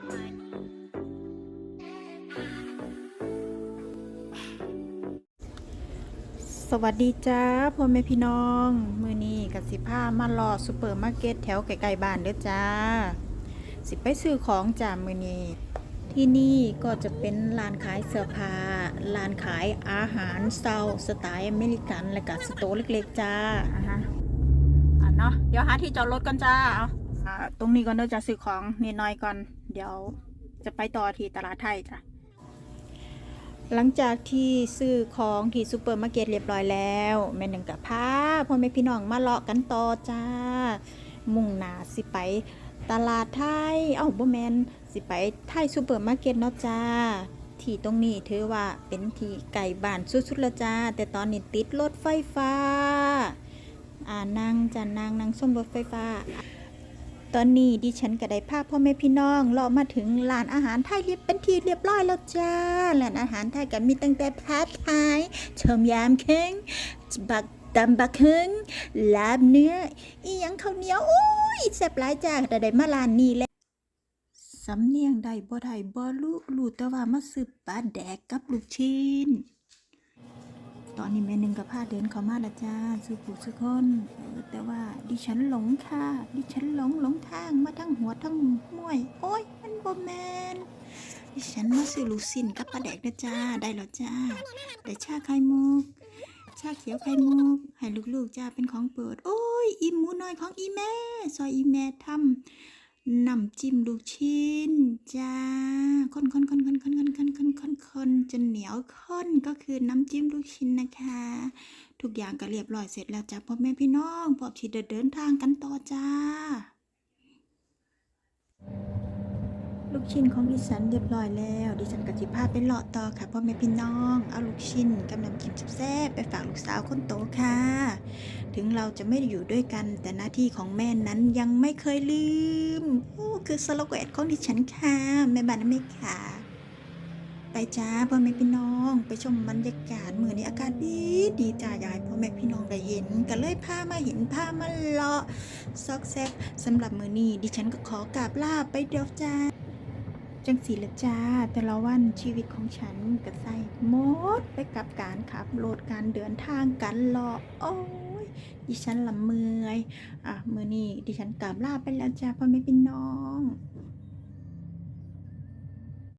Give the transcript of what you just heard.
สวัสดีจ้าพ่อแม่พี่น้อง มือนี้กับสิผ้ามารอซูเปอร์มาร์เก็ตแถวไกลๆบ้านเด้อจ้า สิไปซื้อของจ้ามือนี้ ที่นี่ก็จะเป็นร้านขายเสื้อผ้าร้านขายอาหารเซาสไตล์อเมริกัน และก็สโตร์เล็กๆจ้าอะฮะอะเนาะเดี๋ยวหาที่จอดรถกันจ้าเอาอ่าตรงนี้ก่อนเด้อจะซื้อของนิดหน่อยก่อน เดี๋ยวจะไปต่อที่ตลาดไทยจ้ะ หลังจากที่ซื้อของที่ซูเปอร์มาร์เก็ตเรียบร้อยแล้วแม่หนึ่งกับพาพ่อแม่พี่น้องมาเลาะกันต่อจ้า มุ่งหนาสิไปตลาดไทย เอ้าบ่แมนสิไปไทยซูเปอร์มาร์เก็ตเนาะจ้า ที่ตรงนี้ถือว่าเป็นที่ไก่บ้านสุดๆละจ้า แต่ตอนนี้ติดรถไฟฟ้า อ่านั่งจะนั่งนั่งส้มรถไฟฟ้า ตอนนี้ดิฉันก็ได้พาพ่อแม่พี่น้องเลามาถึงร้านอาหารไทยเรียบเป็นที่เรียบร้อยแล้วจ้าร้านอาหารไทยก็มีตั้งแต่ผัดไทยชมยามเค้งบักตำบักเคิงลาบเนื้อ อีหยังข้าวเหนียวโอ้ยแซ่บหลายจ้าแต่ได้มาร้านนี้แล้วสำเนียงได้บ่ได้บ่รู้รู้แต่ว่ามาซื้อปลาแดกกับลูกชิ้น ตอนนี้แม่หนึ่งกับพาเดินเข้ามาละจ้าซื้ผู้ซื้คนแต่ว่าดิฉันหลงค่ะ ดิฉันหลงหลงทางมาทั้งหัวทั้งมวย โอ้ยมันบ่แมนดิฉันมาซื้อลูกซินกับปลาแดกนะจ้าได้แล้วจ้าได้ชาไข่มุกชาเขียวไข่มุกให้ลูกๆจ้าเป็นของโปรดโอ้ยอีหมูน้อยของอีแม่ ซอยอีแม่ทำ น้ำจิ้มลูกชิ้นจ้าคนคนคนคนคนคนคนคนคนคนจนเหนียวข้นก็คือน้ำจิ้มลูกชิ้นนะคะ ทุกอย่างก็เรียบร้อยเสร็จแล้วจ้าพ่อแม่พี่น้องพร้อมที่เดินทางกันต่อจ้า ลูกชิ้นของดิฉันเรียบร้อยแล้วดิฉันกับจิพาไปเลาะต่อค่ะพ่อแม่พี่น้องเอาลูกชิ้นกำลังกินแซ่บไปฝากลูกสาวคนโตค่ะ ถึงเราจะไม่อยู่ด้วยกัน แต่หน้าที่ของแม่นั้นยังไม่เคยลืมโอ้คือสโลแกนของดิฉันค่ะแม่บ้านแม่ค่ะ ไปจ้าพ่อแม่พี่น้อง ไปชมบรรยากาศมือนี้อากาศดีดีจ้ายายพ่อแม่พี่น้องได้เห็นก็เลยพามาเห็นพามาเลาะซอกแซกสำหรับมือนี้ดิฉันก็ขอกราบลาไปเดียวจ้า จังสีละจ้า แต่ละวันชีวิตของฉันก็ใส่หมดไปกับการขับรถการเดินทางกันเลาะโอ้ยดิฉันละเมยอะมือนี้ดิฉันกลับลาไปแล้วจ้าพ่อแม่พี่น้อง